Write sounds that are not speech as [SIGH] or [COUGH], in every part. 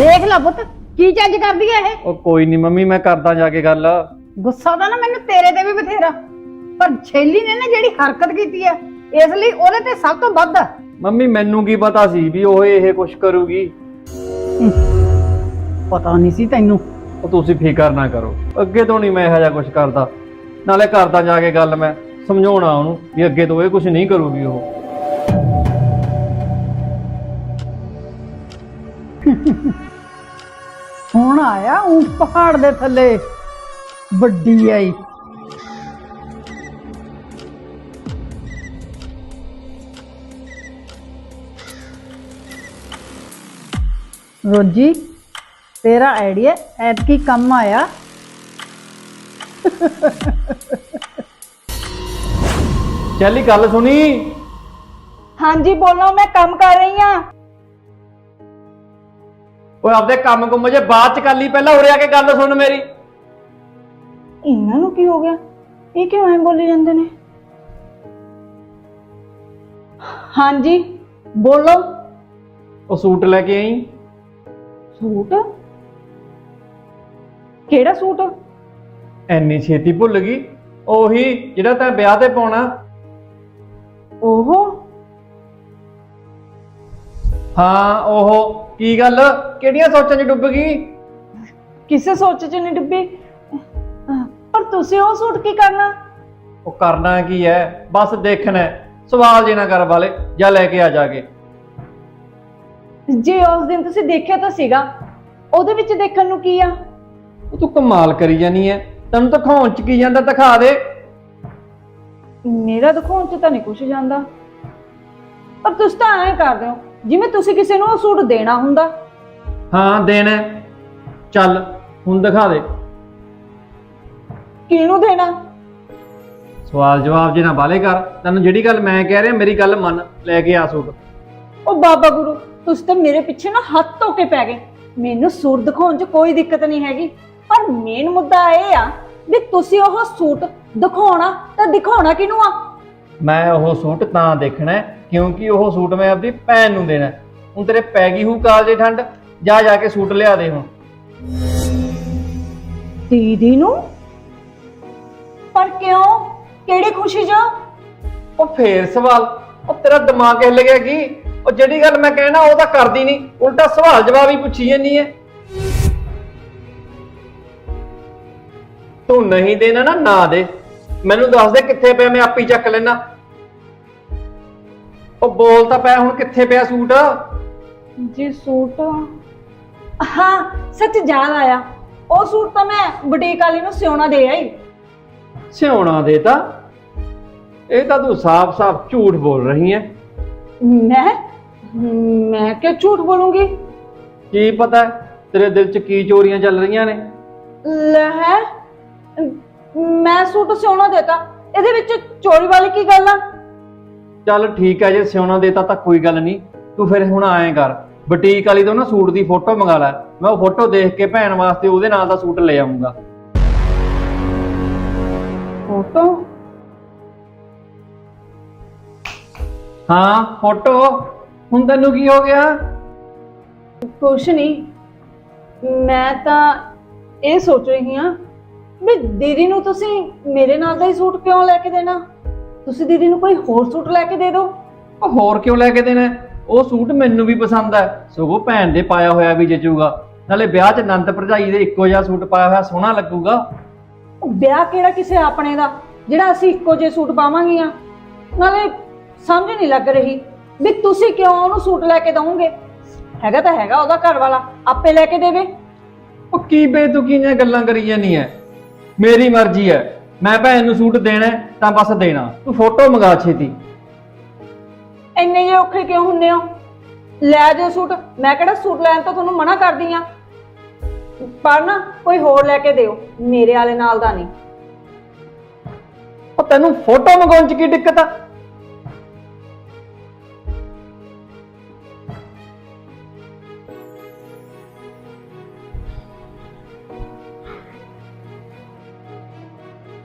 ਦੇਖ ਲੈ ਪੁੱਤ ਕੀ ਚੱਜ ਕਰਦੀ ਐ ਇਹ? ਉਹ ਕੋਈ ਨਹੀਂ ਮੰਮੀ ਮੈਂ ਕਰਦਾ ਜਾ ਕੇ ਗੱਲ। ਗੁੱਸਾ ਤਾਂ ਨਾ ਮੈਨੂੰ ਤੇਰੇ ਤੇ ਵੀ ਬਥੇਰਾ ਪਰ ਛੇਲੀ ਨੇ ਨਾ ਜਿਹੜੀ ਹਰਕਤ ਕੀਤੀ ਐ ਇਸ ਲਈ ਉਹਦੇ ਤੇ ਸਭ ਤੋਂ ਵੱਧ। ਮੰਮੀ ਮੈਨੂੰ ਕੀ ਪਤਾ ਸੀ ਵੀ ਉਹ ਇਹ ਕੁਛ ਕਰੂਗੀ? ਪਤਾ ਨਹੀਂ ਸੀ ਤੈਨੂੰ। ਉਹ ਤੁਸੀਂ ਫਿਕਰ ਨਾ ਕਰੋ ਅੱਗੇ ਤੋਂ ਨਹੀਂ ਮੈਂ ਇਹੋ ਜਿਹਾ ਕੁਛ ਕਰਦਾ। ਨਾਲੇ ਕਰਦਾ ਜਾ ਕੇ ਗੱਲ ਮੈਂ ਸਮਝਾਉਣਾ ਉਹਨੂੰ ਵੀ ਅੱਗੇ ਤੋਂ ਇਹ ਕੁਛ ਨਹੀਂ ਕਰੂਗੀ ਉਹ। [LAUGHS] ਹੁਣ ਆਇਆ ਉਹ ਪਹਾੜ ਦੇ ਥੱਲੇ। ਵੱਡੀ ਆਈ। ਰੋਜੀ ਤੇਰਾ ਆਈਡੀਆ ਐਤਕੀ ਕੰਮ ਆਇਆ। ਚੱਲੀ ਗੱਲ ਸੁਣੀ। ਹਾਂਜੀ ਬੋਲੋ ਮੈਂ ਕੰਮ ਕਰ ਰਹੀ ਹਾਂ। ਓਏ ਆਪਦੇ ਕੰਮ ਕੁੰਮ ਜੇ ਬਾਅਦ ਚ ਕਰ ਲਈ ਪਹਿਲਾਂ ਉਰੇ ਆ ਕੇ ਗੱਲ ਸੁਣ ਮੇਰੀ। ਇਹਨਾਂ ਨੂੰ ਕੀ ਹੋ ਗਿਆ? ਇਹ ਕਿਉਂ ਐਂ ਬੋਲੀ ਜਾਂਦੇ ਨੇ? ਹਾਂਜੀ ਬੋਲੋ ਉਹ ਸੂਟ ਲੈ ਕੇ ਆਈ। ਸੂਟ? ਕਿਹੜਾ ਸੂਟ? ਐਨੀ ਛੇਤੀ ਭੁੱਲ ਗਈ। ਉਹੀ ਜਿਹੜਾ ਤੈਂ ਵਿਆਹ ਤੇ ਪਾਉਣਾ। ਓਹੋ। ਹਾਂ ਉਹ ਕੀ ਗੱਲ? ਕਿਹੜੀਆਂ ਸੋਚਾਂ 'ਚ ਡੁੱਬ ਗਈ? ਕਿਸੇ ਸੋਚ ਚ ਨਹੀਂ ਡੁੱਬੀ। ਪਰ ਤੁਸੀਂ ਉਹ ਸੂਟ ਕੀ ਕਰਨਾ? ਉਹ ਕਰਨਾ ਕੀ ਹੈ ਬਸ ਦੇਖਣਾ ਹੈ। ਸਵਾਲ ਜੇ ਨਾ ਕਰ ਵਾਲੇ ਜਾਂ ਲੈ ਕੇ ਆ ਜਾ ਕੇ। ਜੇ ਉਸ ਦਿਨ ਤੁਸੀਂ ਦੇਖਿਆ ਤਾਂ ਸੀਗਾ ਉਹਦੇ ਵਿੱਚ ਦੇਖਣ ਨੂੰ ਕੀ ਆ? ਉਹ ਤੂੰ ਕਮਾਲ ਕਰੀ ਜਾਨੀ ਐ। ਤੈਨੂੰ ਦਿਖਾਉਣ 'ਚ ਕੀ ਜਾਂਦਾ ਦਿਖਾ ਦੇ। ਮੇਰਾ ਦਿਖਾਉਣ ਚ ਤਾਂ ਨਹੀਂ ਕੁਝ ਜਾਂਦਾ। ਪਰ ਤੁਸੀਂ ਤਾਂ ਐਂ ਕਰਦੇ ਹੋ। ਜਿਵੇਂ ਤੁਸੀਂ ਕਿਸੇ ਨੂੰ ਉਹ ਸੂਟ ਦੇਣਾ ਹੁੰਦਾ। ਹਾਂ ਦੇਣਾ ਹੈ। ਚੱਲ ਹੁਣ ਦਿਖਾ ਦੇ। ਕਿਹਨੂੰ ਦੇਣਾ? ਸਵਾਲ ਜਵਾਬ ਜੇ ਨਾ ਵਾਲੇ ਕਰ ਤੈਨੂੰ ਜਿਹੜੀ ਗੱਲ ਮੈਂ ਕਹਿ ਰਿਹਾ ਮੇਰੀ ਗੱਲ ਮੰਨ ਲੈ ਕੇ ਆ ਸੂਟ। ਉਹ ਬਾਬਾ ਗੁਰੂ ਤੁਸੀਂ ਤਾਂ ਮੇਰੇ ਪਿੱਛੇ ਨਾ ਹੱਥ ਧੋ ਕੇ ਪੈ ਗਏ। ਮੈਨੂੰ ਸੂਟ ਦਿਖਾਉਣ 'ਚ ਕੋਈ ਦਿੱਕਤ ਨਹੀਂ ਹੈਗੀ। ਪਰ ਮੇਨ ਮੁੱਦਾ ਇਹ ਆ ਵੀ ਤੁਸੀਂ ਉਹ ਸੂਟ ਦਿਖਾਉਣਾ ਤਾਂ ਦਿਖਾਉਣਾ ਕਿਹਨੂੰ ਆ? ਮੈਂ ਉਹ ਸੂਟ ਤਾਂ ਦੇਖਣਾ ਹੈ, ਕਿਉਂਕਿ ਉਹ ਸੂਟ ਮੈਂ ਆਪਦੀ ਭੈਣ ਨੂੰ ਦੇਣਾ। ਹੁਣ ਤੇਰੇ ਪੈ ਗਈ ਹੂ ਕਾਲਜੇ ਠੰਡ ਜਾ ਜਾ ਕੇ ਸੂਟ ਲਿਆ ਦੇ ਹੁਣ। ਦੀਦੀ ਨੂੰ? ਪਰ ਕਿਉਂ? ਕਿਹੜੀ ਖੁਸ਼ੀ 'ਚ? ਉਹ ਫੇਰ ਸਵਾਲ ਉਹ ਤੇਰਾ ਦਿਮਾਗ ਹਿੱਲ ਗਿਆ ਕੀ? ਉਹ ਜਿਹੜੀ ਗੱਲ ਮੈਂ ਕਹਿਣਾ ਉਹ ਤਾਂ ਕਰਦੀ ਨਹੀਂ। ਉਲਟਾ ਸਵਾਲ ਜਵਾਬ ਹੀ ਪੁੱਛੀ ਜਾਂਦੀ ਹੈ ਤੂੰ ਨਹੀਂ ਦੇਣਾ ਨਾ ਨਾ ਦੇ। ਮੈਨੂੰ ਦੱਸ ਦੇ ਕਿੱਥੇ ਪਿਆ ਮੈਂ ਆਪੇ ਚੱਕ ਲੈਣਾ ਉਹ ਬੋਲ ਤਾਂ ਪਿਆ ਹੁਣ ਕਿੱਥੇ ਪਿਆ ਸੂਟ? ਜੀ ਸੂਟ? ਹਾਂ ਸੱਚ ਯਾਦ ਆਇਆ। ਉਹ ਸੂਟ ਤਾਂ ਮੈਂ ਬੁਟੀਕ ਵਾਲੀ ਨੂੰ ਸਿਉਣਾ ਦੇ ਆਈ। ਸਿਉਣਾ ਦੇਤਾ ਇਹ ਤਾਂ ਤੂੰ ਸਾਫ਼-ਸਾਫ਼ ਝੂਠ ਬੋਲ ਰਹੀ ਹੈ ਮੈਂ? ਮੈਂ ਕਿਉਂ ਝੂਠ ਬੋਲੂੰਗੀ? ਕੀ ਪਤਾ ਤੇਰੇ ਦਿਲ 'ਚ ਕੀ ਚੋਰੀਆਂ ਚੱਲ ਰਹੀਆਂ ਨੇ? ਲੈ ਮੈਂ ਸੂਟ ਸਿਉਣਾ ਦੇਤਾ। ਇਹਦੇ ਵਿੱਚ ਚੋਰੀ ਵਾਲੀ ਕੀ ਗੱਲ ਆ? ਚੱਲ ਠੀਕ ਹੈ ਜੇ ਸਿਉਣਾ ਦੇਤਾ ਤਾਂ ਕੋਈ ਗੱਲ ਨਹੀਂ ਤੂੰ ਫਿਰ ਹੁਣ ਆਏਂ ਕਰ। ਬੁਟੀਕ ਵਾਲੀ ਤੋਂ ਨਾ ਸੂਟ ਦੀ ਫੋਟੋ ਮੰਗਾ ਲੈ। ਮੈਂ ਉਹ ਫੋਟੋ ਦੇਖ ਕੇ ਭੈਣ ਵਾਸਤੇ ਉਹਦੇ ਨਾਲ ਦਾ ਸੂਟ ਲੈ ਆਉਂਗਾ ਫੋਟੋ? ਹਾਂ ਫੋਟੋ? ਹੁਣ ਤੈਨੂੰ ਕੀ ਹੋ ਗਿਆ? ਕੁਛ ਨਹੀਂ। ਮੈਂ ਤਾਂ ਇਹ ਸੋਚ ਰਹੀ ਹਾਂ ਵੀ ਦੀਦੀ ਨੂੰ ਤੁਸੀਂ ਮੇਰੇ ਨਾਲ ਦਾ ਹੀ ਸੂਟ ਕਿਉਂ ਲੈ ਕੇ ਦੇਣਾ? ਤੁਸੀਂ ਦੀਦੀ ਨੂੰ ਕੋਈ ਹੋਰ ਸੂਟ ਲੈ ਕੇ ਦੇ ਦਿਓ। ਉਹ ਹੋਰ ਕਿਉਂ ਲੈ ਕੇ ਦੇਣਾ? ਹੈ? ਉਹ ਸੂਟ ਮੈਨੂੰ ਵੀ ਪਸੰਦ ਹੈ ਸਗੋਂ ਭੈਣ ਦੇ ਪਾਇਆ ਹੋਇਆ ਵੀ ਜਚੂਗਾ। ਨਾਲੇ ਵਿਆਹ 'ਚ ਨੰਦ ਭਰਜਾਈ ਦੇ ਇੱਕੋ ਜਿਹਾ ਸੂਟ ਪਾਇਆ ਹੋਇਆ ਸੋਹਣਾ ਲੱਗੂਗਾ। ਉਹ ਵਿਆਹ ਕਿਹੜਾ ਕਿਸੇ ਆਪਣੇ ਦਾ? ਜਿਹੜਾ ਅਸੀਂ ਇੱਕੋ ਜਿਹੇ ਸੂਟ ਪਾਵਾਂਗੀਆਂ। ਨਾਲੇ ਸਮਝ ਨਹੀਂ ਲੱਗ ਰਹੀ ਵੀ ਤੁਸੀਂ ਕਿਉਂ ਉਹਨੂੰ ਸੂਟ ਲੈ ਕੇ ਦਵੋਗੇ? ਹੈਗਾ ਤਾਂ ਹੈਗਾ ਉਹਦਾ ਘਰ ਵਾਲਾ ਆਪੇ ਲੈ ਕੇ ਦੇਵੇ। ਉਹ ਕੀ ਬੇਤੁਕੀਆਂ ਗੱਲਾਂ ਕਰੀ ਜਾਂਦੀ ਐ। ਮੇਰੀ ਮਰਜ਼ੀ ਐ। ਮੈਂ ਭੈਣ ਨੂੰ ਸੂਟ ਦੇਣਾ ਹੈ, ਤਾਂ ਬਸ ਦੇਣਾ। ਤੂੰ ਫੋਟੋ ਮੰਗਾ ਛੇਤੀ। ਇੰਨੇ ਜਿਹੇ ਔਖੇ ਕਿਉਂ ਹੁੰਨੇ ਹੋ? ਲੈ ਜਾਓ ਸੂਟ ਮੈਂ ਕਿਹੜਾ ਸੂਟ ਲੈਣ ਤੋਂ ਤੁਹਾਨੂੰ ਮਨਾ ਕਰਦੀ ਆ? ਪਰ ਨਾ ਕੋਈ ਹੋਰ ਲੈ ਕੇ ਦਿਓ ਮੇਰੇ ਵਾਲੇ ਨਾਲ ਦਾ ਨਹੀਂ। ਉਹ ਤੈਨੂੰ ਫੋਟੋ ਮੰਗਾਉਣ 'ਚ ਕੀ ਦਿੱਕਤ ਆ?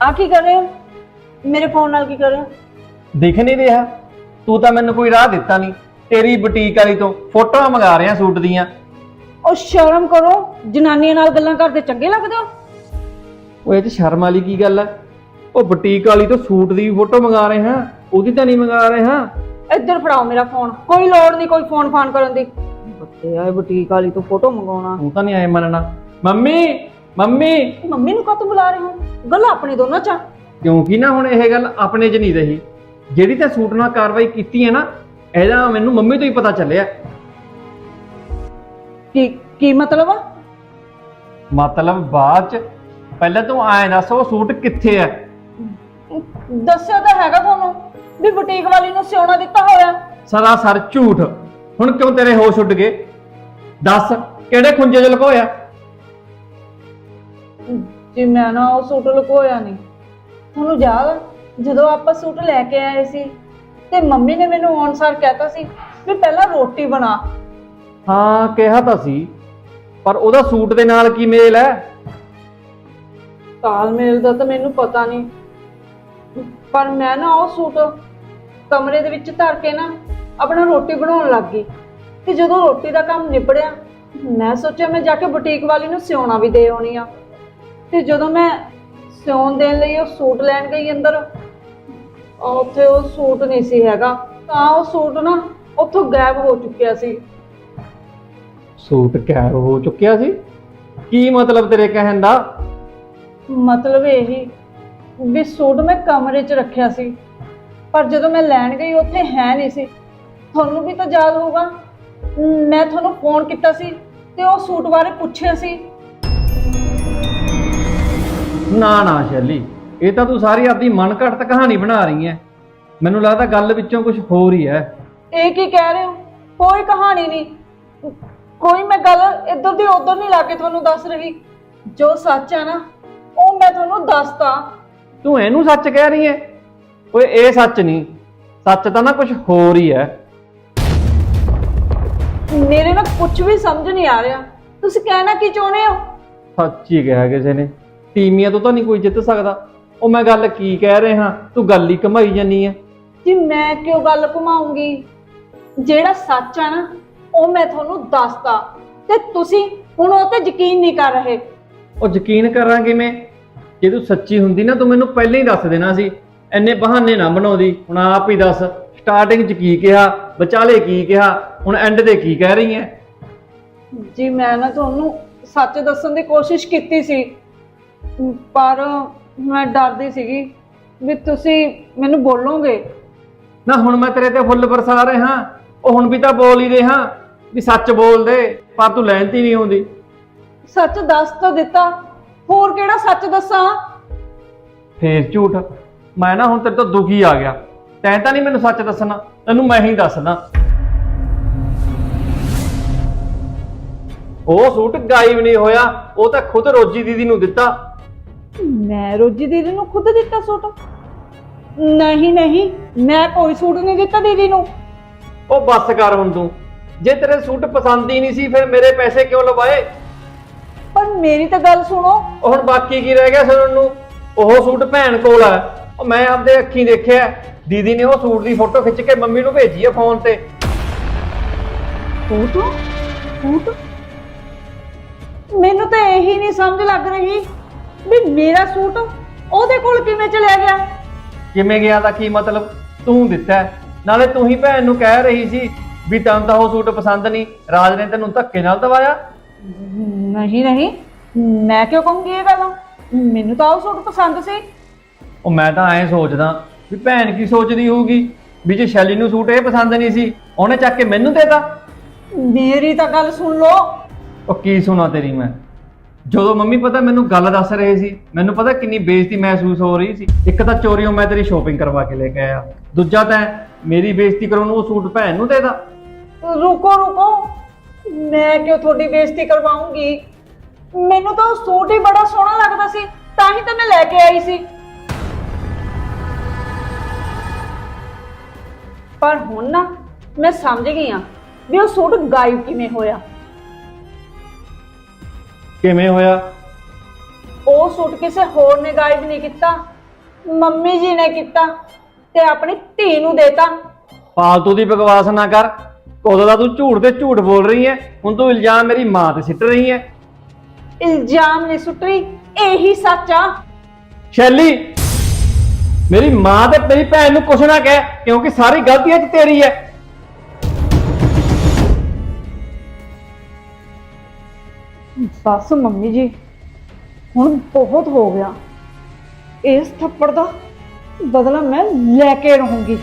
ਆ ਕੀ ਕਰ ਰਹੇ ਹੋ? ਮੇਰੇ ਫੋਨ ਨਾਲ ਕੀ ਕਰ ਰਹੇ ਹੋ? ਦਿਖ ਨਹੀਂ ਰਿਹਾ। ਤੂੰ ਤਾਂ ਮੈਨੂੰ ਕੋਈ ਰਾਹ ਦਿੱਤਾ ਨਹੀਂ। ਤੇਰੀ ਬੁਟੀਕ ਵਾਲੀ ਤੋਂ ਫੋਟੋਆਂ ਮੰਗਾ ਰਿਹਾ ਸੂਟ ਦੀਆਂ। ਉਹ ਸ਼ਰਮ ਕਰੋ। ਜਨਾਨੀਆਂ ਨਾਲ ਗੱਲਾਂ ਕਰਦੇ ਚੰਗੇ ਲੱਗਦੇ ਹੋ? ਉਹ ਇਹ ਚ ਸ਼ਰਮ ਵਾਲੀ ਕੀ ਗੱਲ ਹੈ ਉਹ ਬੁਟੀਕ ਵਾਲੀ ਤੋਂ ਸੂਟ ਦੀ ਫੋਟੋ ਮੰਗਾ ਰਹੇ ਹਾਂ ਉਹਦੀ ਤਾਂ ਨਹੀਂ ਮੰਗਾ ਰਹੇ ਹਾਂ। ਇੱਧਰ ਫੜਾਓ ਮੇਰਾ ਫੋਨ ਕੋਈ ਲੋੜ ਨਹੀਂ ਕੋਈ ਫੋਨ ਫਾਨ ਕਰਨ ਦੀ। ਬੱਤੇ ਆਏ ਬੁਟੀਕ ਵਾਲੀ ਤੋਂ ਫੋਟੋ ਮੰਗਾਉਣਾ। ਤੂੰ ਤਾਂ ਨਹੀਂ ਆਏ ਮੰਨਣਾ। ਮੰਮੀ! ਮੰਮੀ! ਮੰਮੀ ਨੂੰ ਕਾਹਤੋਂ ਬੁਲਾ ਰਹੇ ਹੋ? ਗੱਲ ਆਪਣੇ ਦੋਨਾਂ ਚ ਆ। ਕਿਉਂਕਿ ਨਾ ਹੁਣ ਇਹ ਗੱਲ ਆਪਣੇ 'ਚ ਨਹੀਂ ਰਹੀ। ਜਿਹੜੀ ਤੇ ਸੂਟ ਨਾਲ ਕਾਰਵਾਈ ਕੀਤੀ ਹੈ ਨਾ ਇਹਦਾ ਮੈਨੂੰ ਮੰਮੀ ਤੋਂ ਹੀ ਪਤਾ ਚੱਲਿਆ। ਕੀ ਕੀ ਮਤਲਬ ਆ? ਮਤਲਬ ਬਾਅਦ 'ਚ ਪਹਿਲਾਂ ਤੂੰ ਆਏ ਦੱਸ ਉਹ ਸੂਟ ਕਿੱਥੇ ਹੈ ਦੱਸਿਆ ਤਾਂ ਹੈਗਾ ਤੁਹਾਨੂੰ ਵੀ ਬੁਟੀਕ ਵਾਲੀ ਨੂੰ ਸਿਉਣਾ ਦਿੱਤਾ ਹੋਇਆ। ਸਰਾਸਰ ਝੂਠ। ਹੁਣ ਕਿਉਂ ਤੇਰੇ ਹੋਸ਼ ਉੱਡ ਗਏ? ਦੱਸ ਕਿਹੜੇ ਖੁੰਝੇ 'ਚ ਲੁਕੋਇਆ? ਜੀ ਮੈਂ ਨਾ ਉਹ ਸੂਟ ਲੁਕੋਇਆ ਨਹੀਂ ਤੁਹਾਨੂੰ ਯਾਦ ਜਦੋਂ ਆਪਾਂ ਸੂਟ ਲੈ ਕੇ ਆਏ ਸੀ ਤੇ ਮੰਮੀ ਨੇ ਮੈਨੂੰ ਆਨਸਰ ਕਹਿਤਾ ਸੀ ਵੀ ਪਹਿਲਾਂ ਰੋਟੀ ਬਣਾ। ਹਾਂ ਕਿਹਾ ਤਾਂ ਸੀ ਪਰ ਉਹਦਾ ਸੂਟ ਦੇ ਨਾਲ ਕੀ ਮੇਲ ਹੈ? ਤਾਲਮੇਲ ਦਾ ਤਾਂ ਮੈਨੂੰ ਪਤਾ ਨਹੀਂ ਪਰ ਮੈਂ ਨਾ ਉਹ ਸੂਟ ਕਮਰੇ ਦੇ ਵਿੱਚ ਧਰ ਕੇ ਨਾ ਆਪਣਾ ਰੋਟੀ ਬਣਾਉਣ ਲੱਗ ਗਈ। ਤੇ ਜਦੋਂ ਰੋਟੀ ਦਾ ਕੰਮ ਨਿਬੜਿਆ ਮੈਂ ਸੋਚਿਆ ਮੈਂ ਜਾ ਕੇ ਬੁਟੀਕ ਵਾਲੀ ਨੂੰ ਸਿਉਣਾ ਵੀ ਦੇ ਆਉਣੀ ਆ। ਤੇ ਜਦੋਂ ਮੈਂ ਸਿਉਣ ਦੇਣ ਲਈ ਉਹ ਸੂਟ ਲੈਣ ਗਈ ਅੰਦਰ ਉਹ ਉੱਥੇ ਉਹ ਸੂਟ ਨਹੀਂ ਸੀ ਹੈਗਾ ਤਾਂ ਉਹ ਸੂਟ ਨਾ ਉੱਥੋਂ ਗਾਇਬ ਹੋ ਚੁੱਕਿਆ ਸੀ। ਸੂਟ ਕੈਰ ਹੋ ਚੁੱਕਿਆ ਸੀ? ਕੀ ਮਤਲਬ ਤੇਰੇ ਕਹਿਣ ਦਾ? ਮਤਲਬ ਇਹੀ ਵੀ ਸੂਟ ਮੈਂ ਕਮਰੇ 'ਚ ਰੱਖਿਆ ਸੀ ਪਰ ਜਦੋਂ ਮੈਂ ਲੈਣ ਗਈ ਉੱਥੇ ਹੈ ਨਹੀਂ ਸੀ। ਤੁਹਾਨੂੰ ਵੀ ਤਾਂ ਯਾਦ ਹੋਊਗਾ ਮੈਂ ਤੁਹਾਨੂੰ ਫੋਨ ਕੀਤਾ ਸੀ ਤੇ ਉਹ ਸੂਟ ਬਾਰੇ ਪੁੱਛਿਆ ਸੀ ਨਾ ਨਾ ਸ਼ੈਲੀ। ਇਹ ਤਾਂ ਤੂੰ ਸਾਰੀ ਆਪਦੀ ਮਨ ਘੜਤ ਕਹਾਣੀ ਬਣਾ ਰਹੀ ਹੈ ਮੈਨੂੰ ਲੱਗਦਾ ਗੱਲ ਵਿੱਚੋਂ ਕੁਝ ਹੋਰ ਹੀ ਹੈ ਇਹ ਕੀ ਕਹਿ ਰਹੇ ਹੋ? ਕੋਈ ਕਹਾਣੀ ਨਹੀਂ। ਕੋਈ ਮੈਂ ਗੱਲ ਇੱਧਰ ਦੀ ਉੱਧਰ ਨਹੀਂ ਲਾ ਕੇ ਤੁਹਾਨੂੰ ਦੱਸ ਰਹੀ। ਜੋ ਸੱਚ ਹੈ ਨਾ ਉਹ ਮੈਂ ਤੁਹਾਨੂੰ ਦੱਸਤਾ। ਤੂੰ ਇਹਨੂੰ ਸੱਚ ਕਹਿ ਰਹੀ ਹੈ ਓਏ ਇਹ ਸੱਚ ਨਹੀਂ। ਸੱਚ ਤਾਂ ਨਾ ਕੁਝ ਹੋਰ ਹੀ ਹੈ ਮੇਰੇ ਨਾਲ ਕੁਝ ਵੀ ਸਮਝ ਨਹੀਂ ਆ ਰਿਹਾ। ਤੁਸੀਂ ਕਹਿਣਾ ਕੀ ਚਾਹੁੰਦੇ ਹੋ? ਸੱਚ ਹੀ ਕਿਹਾ ਕਿਸੇ ਨੇ। ਟੀਮੀਆਂ ਤੋਂ ਤਾਂ ਨਹੀਂ ਕੋਈ ਜਿੱਤ ਸਕਦਾ। ਉਹ ਮੈਂ ਗੱਲ ਕੀ ਕਹਿ ਰਿਹਾ? ਤੂੰ ਗੱਲ ਹੀ ਕਮਾਈ ਜਾਨੀ ਹੈ ਜੀ ਮੈਂ ਕਿਉਂ ਗੱਲ ਘੁਮਾਉਂਗੀ? ਜਿਹੜਾ ਸੱਚ ਆ ਨਾ ਉਹ ਮੈਂ ਤੁਹਾਨੂੰ ਦੱਸਤਾ ਤੇ ਤੁਸੀਂ ਹੁਣ ਉਹ ਤੇ ਯਕੀਨ ਨਹੀਂ ਕਰ ਰਹੇ। ਉਹ ਯਕੀਨ ਕਰਾਂ ਕਿਵੇਂ? ਜੇ ਤੂੰ ਸੱਚੀ ਹੁੰਦੀ ਨਾ ਤੂੰ ਮੈਨੂੰ ਪਹਿਲਾਂ ਹੀ ਦੱਸ ਦੇਣਾ ਸੀ। ਐਨੇ ਬਹਾਨੇ ਨਾ ਬਣਾਉਂਦੀ। ਹੁਣ ਆਪ ਹੀ ਦੱਸ ਸਟਾਰਟਿੰਗ 'ਚ ਕੀ ਕਿਹਾ? ਵਿਚਾਲੇ ਕੀ ਕਿਹਾ? ਹੁਣ ਐਂਡ ਤੇ ਕੀ ਕਹਿ ਰਹੀ ਹੈ ਜੀ ਮੈਂ ਨਾ ਤੁਹਾਨੂੰ ਸੱਚ ਦੱਸਣ ਦੀ ਕੋਸ਼ਿਸ਼ ਕੀਤੀ ਸੀ। ਪਰ ਮੈਂ ਡਰਦੀ ਸੀਗੀ ਵੀ ਤੁਸੀਂ ਮੈਨੂੰ ਬੋਲੋਗੇ। ਨਾ ਹੁਣ ਮੈਂ ਤੇਰੇ ਤੇ ਫੁੱਲ ਬਰਸਾ ਰਿਹਾ ਉਹ ਹੁਣ ਵੀ ਤਾਂ ਬੋਲ ਹੀ ਰਿਹਾ ਵੀ ਸੱਚ ਬੋਲ ਦੇ ਪਰ ਤੂੰ ਲੈਣ ਤੀ ਨਹੀਂ ਆਉਂਦੀ। ਸੱਚ ਦੱਸ ਤਾਂ ਦਿੱਤਾ ਹੋਰ ਕਿਹੜਾ ਸੱਚ ਦੱਸਾਂ? ਫੇਰ ਝੂਠ ਮੈਂ ਨਾ ਹੁਣ ਤੇਰੇ ਤੋਂ ਦੁਖੀ ਆ ਗਿਆ। ਤੈਂ ਤਾਂ ਨਹੀਂ ਮੈਨੂੰ ਸੱਚ ਦੱਸਣਾ ਤੈਨੂੰ ਮੈਂ ਹੀ ਦੱਸਦਾ। ਉਹ ਸੂਟ ਗਾਇਬ ਨਹੀਂ ਹੋਇਆ ਉਹ ਤਾਂ ਖੁਦ ਰੋਜੀ ਦੀਦੀ ਨੂੰ ਦਿੱਤਾ। ਮੈਂ ਰੋਜੀ ਦੀਦੀ ਨੂੰ ਖੁਦ ਦਿੱਤਾ ਸੂਟ। ਨਹੀਂ ਨਹੀਂ ਮੈਂ ਕੋਈ ਸੂਟ ਨਹੀਂ ਦਿੱਤਾ ਦੀਦੀ ਨੂੰ। ਉਹ ਬੱਸ ਕਰ ਹੁਣ ਤੂੰ। ਜੇ ਤੇਰੇ ਸੂਟ ਪਸੰਦ ਹੀ ਨਹੀਂ ਸੀ ਫਿਰ ਮੇਰੇ ਪੈਸੇ ਕਿਉਂ ਲਵਾਏ? ਪਰ ਮੇਰੀ ਤਾਂ ਗੱਲ ਸੁਣੋ। ਉਹ ਹੁਣ ਬਾਕੀ ਕੀ ਰਹਿ ਗਿਆ ਸੁਣਨ ਨੂੰ? ਉਹ ਸੂਟ ਭੈਣ ਕੋਲ ਆ। ਉਹ ਮੈਂ ਆਪਦੇ ਅੱਖੀਂ ਦੇਖਿਆ। ਦੀਦੀ ਨੇ ਉਹ ਸੂਟ ਦੀ ਫੋਟੋ ਖਿੱਚ ਕੇ ਮੰਮੀ ਨੂੰ ਭੇਜੀ ਆ ਫੋਨ ਤੇ। ਫੋਟੋ? ਫੋਟੋ? ਮੈਨੂੰ ਤਾਂ ਇਹੀ ਨਹੀਂ ਸਮਝ ਲੱਗ ਰਹੀ। ਵੀ ਮੇਰਾ ਸੂਟ ਉਹਦੇ ਕੋਲ ਕਿਵੇਂ ਚਲਿਆ ਗਿਆ? ਕਿਵੇਂ ਗਿਆ ਦਾ ਕੀ ਮਤਲਬ? ਤੂੰ ਦਿੱਤਾ। ਹੈ। ਨਾਲੇ ਤੂੰ ਹੀ ਭੈਣ ਨੂੰ ਕਹਿ ਰਹੀ ਸੀ ਵੀ ਤੈਨੂੰ ਤਾਂ ਉਹ ਸੂਟ ਪਸੰਦ ਨਹੀਂ। ਰਾਜ ਨੇ ਤੈਨੂੰ ਧੱਕੇ ਨਾਲ ਦਵਾਇਆ। ਨਹੀਂ ਨਹੀਂ। ਮੈਂ ਕਿਉਂ ਕਹੂੰਗੀ ਇਹ ਗੱਲ? ਮੈਨੂੰ ਤਾਂ ਉਹ ਸੂਟ ਪਸੰਦ ਸੀ। ਉਹ ਮੈਂ ਤਾਂ ਐਂ ਸੋਚਦਾ ਵੀ ਭੈਣ ਕੀ ਸੋਚਦੀ ਹੋਊਗੀ ਵੀ ਜੇ ਸ਼ੈਲੀ ਨੂੰ ਸੂਟ ਇਹ ਪਸੰਦ ਨਹੀਂ ਸੀ ਉਹਨੇ ਚੱਕ ਕੇ ਮੈਨੂੰ ਦੇਤਾ। ਮੇਰੀ ਤਾਂ ਗੱਲ ਸੁਣ ਲਓ। ਉਹ ਕੀ ਸੁਣਾ ਤੇਰੀ ਮੈਂ? ਜਦੋਂ ਮੰਮੀ ਪਤਾ ਮੈਨੂੰ ਗੱਲ ਦੱਸ ਰਹੇ ਸੀ, ਮੈਨੂੰ ਪਤਾ ਕਿੰਨੀ ਬੇਇੱਜ਼ਤੀ ਮਹਿਸੂਸ ਹੋ ਰਹੀ ਸੀ। ਇੱਕ ਤਾਂ ਚੋਰੀਓਂ ਮੈਂ ਤੇਰੀ ਸ਼ੋਪਿੰਗ ਕਰਵਾ ਕੇ ਲੈ ਕੇ ਆਇਆ। ਦੂਜਾ ਤਾਂ ਮੇਰੀ ਬੇਇੱਜ਼ਤੀ ਕਰਾਉਣ ਨੂੰ ਉਹ ਸੂਟ ਭੈਣ ਨੂੰ ਦੇਦਾ ਰੁਕੋ ਰੁਕੋ। ਮੈਂ ਕਿਉਂ ਤੁਹਾਡੀ ਬੇਇੱਜ਼ਤੀ ਕਰਵਾਉਂਗੀ? ਮੈਨੂੰ ਤਾਂ ਉਹ ਸੂਟ ਹੀ ਬੜਾ ਸੋਹਣਾ ਲੱਗਦਾ ਸੀ, ਤਾਂ ਹੀ ਤਾਂ ਮੈਂ ਲੈ ਕੇ ਆਈ ਸੀ। ਪਰ ਹੁਣ ਨਾ ਮੈਂ ਸਮਝ ਗਈ ਆ ਵੀ ਉਹ ਸੂਟ ਗਾਇਬ ਕਿਵੇਂ ਹੋਇਆ। ਕਿਵੇਂ ਹੋਇਆ? ਉਹ ਸੂਟ ਕਿਸੇ ਹੋਰ ਨੇ ਗਾਇਬ ਨਹੀਂ ਕੀਤਾ। ਮੰਮੀ ਜੀ ਨੇ ਕੀਤਾ ਤੇ ਆਪਣੀ ਧੀ ਨੂੰ ਦੇਤਾ। ਫਾਲਤੂ ਦੀ ਬਕਵਾਸ ਨਾ ਕਰ। ਉਦੋਂ ਦਾ ਤੂੰ ਝੂਠ ਤੇ ਝੂਠ ਬੋਲ ਰਹੀ ਹੈ ਹੁਣ ਤੂੰ ਇਲਜ਼ਾਮ ਮੇਰੀ ਮਾਂ ਤੇ ਸਿੱਟ ਰਹੀ ਹੈ ਇਲਜ਼ਾਮ ਨਹੀਂ ਸੁੱਟ ਰਹੀ ਇਹੀ ਸੱਚ ਆ। ਸ਼ੈਲੀ ਮੇਰੀ ਮਾਂ ਤੇ ਮੇਰੀ ਭੈਣ ਨੂੰ ਕੁਛ ਨਾ ਕਹਿ ਕਿਉਂਕਿ ਸਾਰੀ ਗਲਤੀ ਅੱਜ ਤੇਰੀ ਹੈ ਬਸ ਮੰਮੀ ਜੀ, ਹੁਣ ਬਹੁਤ ਹੋ ਗਿਆ। ਇਸ ਥੱਪੜ ਦਾ ਬਦਲਾ ਮੈਂ ਲੈ ਕੇ ਰਹੂੰਗੀ।